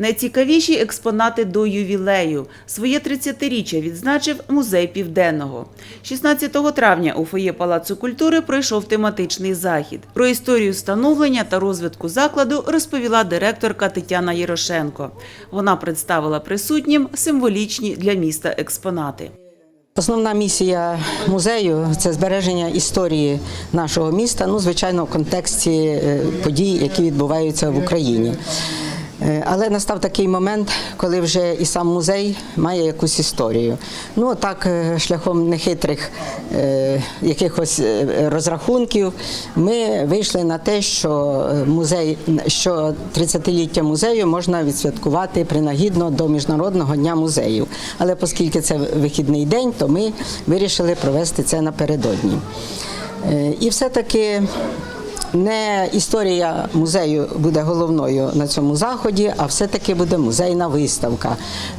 Найцікавіші експонати до ювілею. Своє 30-річчя відзначив музей Південного. 16 травня у фоє Палацу культури пройшов тематичний захід. Про історію становлення та розвитку закладу розповіла директорка Тетяна Єрошенко. Вона представила присутнім символічні для міста експонати. Основна місія музею це збереження історії нашого міста, ну звичайно, в контексті е, подій, які відбуваються в Україні. Е, Але настав такий момент, коли вже і сам музей має якусь історію. Ну так, е, шляхом нехитрих е, якихось е, розрахунків, ми вийшли на те, що музей, що 30-ліття музею можна відсвяткувати принагідно до Міжнародного дня музеїв. Але оскільки це вихідний день, то ми вирішили провести це напередодні. Е, І все-таки не історія музею буде головною на цьому заході, а все-таки буде музейна виставка.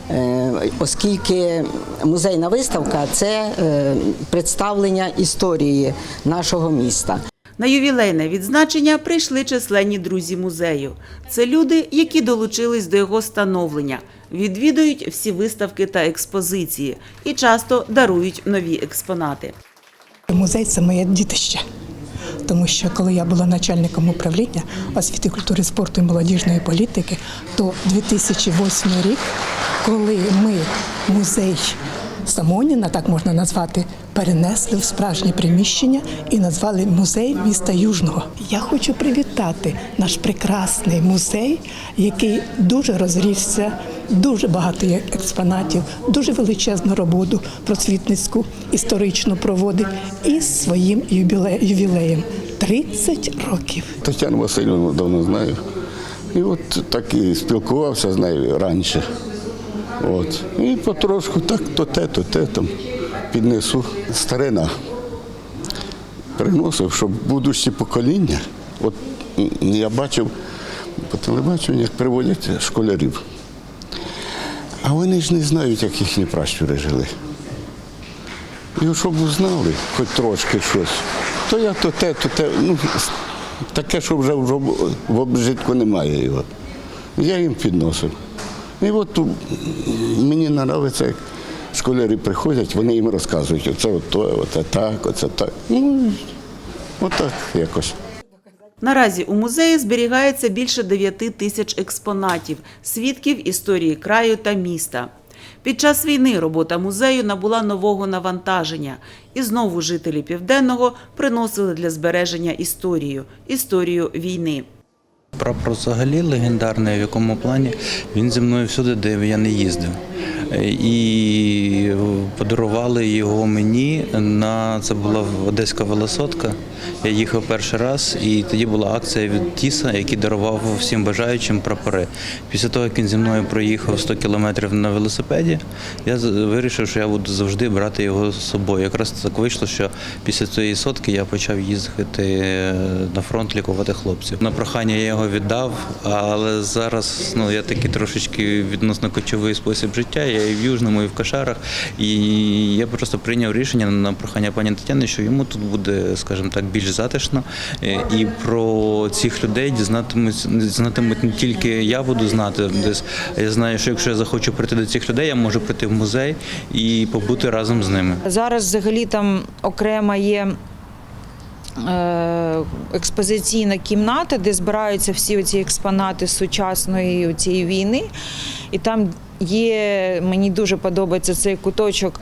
Е, Оскільки музейна виставка це е, представлення історії нашого міста. На ювілейне відзначення прийшли численні друзі музею. Це люди, які долучились до його становлення, відвідують всі виставки та експозиції і часто дарують нові експонати. Музей це моє дітище. Тому що коли я була начальником управління освіти, культури, спорту і молодіжної політики, то 2008 рік, коли ми музей Самоніна, так можна назвати, перенесли в справжнє приміщення і назвали музей міста Южного. Я хочу привітати наш прекрасний музей, який дуже розрісся, дуже багато експонатів, дуже величезну роботу просвітницьку, історичну проводить із своїм ювілеєм 30 років. Тетяну Васильівну давно знаю. І от так і спілкувався з нею раніше. От. І потрошку так то те, то те там піднесу. Старина приносив, щоб будущі покоління. От я бачив по телебаченню, як приводять школярів. А вони ж не знають, як їхні пращури жили. І щоб знали хоч трошки щось, то я то те, то те. Ну, таке, що вже в обжитку немає його. Я їм підносив. І от мені подобається, як школярі приходять, вони їм розказують, оце от то, оце так, оце так. Ну, отак якось. Наразі у музеї зберігається більше 9 тисяч експонатів, свідків історії краю та міста. Під час війни робота музею набула нового навантаження, і знову жителі Південного приносили для збереження історію історію війни. Прапор взагалі легендарний, в якому плані він зі мною всюди, де я не їздив. Е, І подарували його мені на це була Одеська велосотка. Я їхав перший раз, і тоді була акція від Тіса, який дарував всім бажаючим прапори. Після того, як він зі мною проїхав 100 кілометрів на велосипеді, я вирішив, що я буду завжди брати його з собою. Якраз так вийшло, що після цієї сотки я почав їздити е, на фронт лікувати хлопців. На прохання я його віддав, але зараз ну я такий трошечки відносно кочовий спосіб життя. Я і в Южному, і в Кашарах. І я просто прийняв рішення на прохання пані Тетяни, що йому тут буде, скажімо так, більш затишно. Е, І про цих людей дізнатимуть знатимуть не тільки я буду знати десь. Я знаю, що якщо я захочу прийти до цих людей, я можу прийти в музей і побути разом з ними. Зараз взагалі там окрема є е, експозиційна кімната, де збираються всі ці експонати сучасної цієї війни. І там є, мені дуже подобається цей куточок.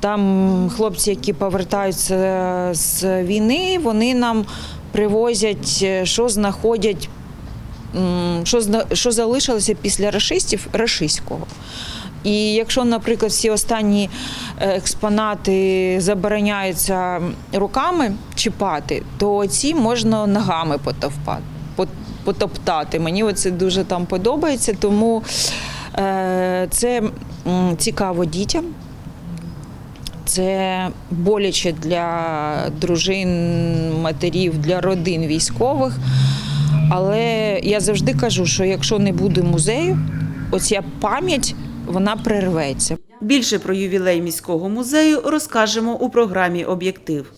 Там хлопці, які повертаються з війни, вони нам привозять, е, що знаходять що, що залишилося після рашистів рашистського. І якщо, наприклад, всі останні е, експонати забороняються руками чіпати, то ці можна ногами потовпати. Мені це дуже там подобається, тому це цікаво дітям. Це боляче для дружин, матерів, для родин військових. Але я завжди кажу, що якщо не буде музею, оця пам'ять вона перерветься. Більше про ювілей міського музею розкажемо у програмі Об'єктив.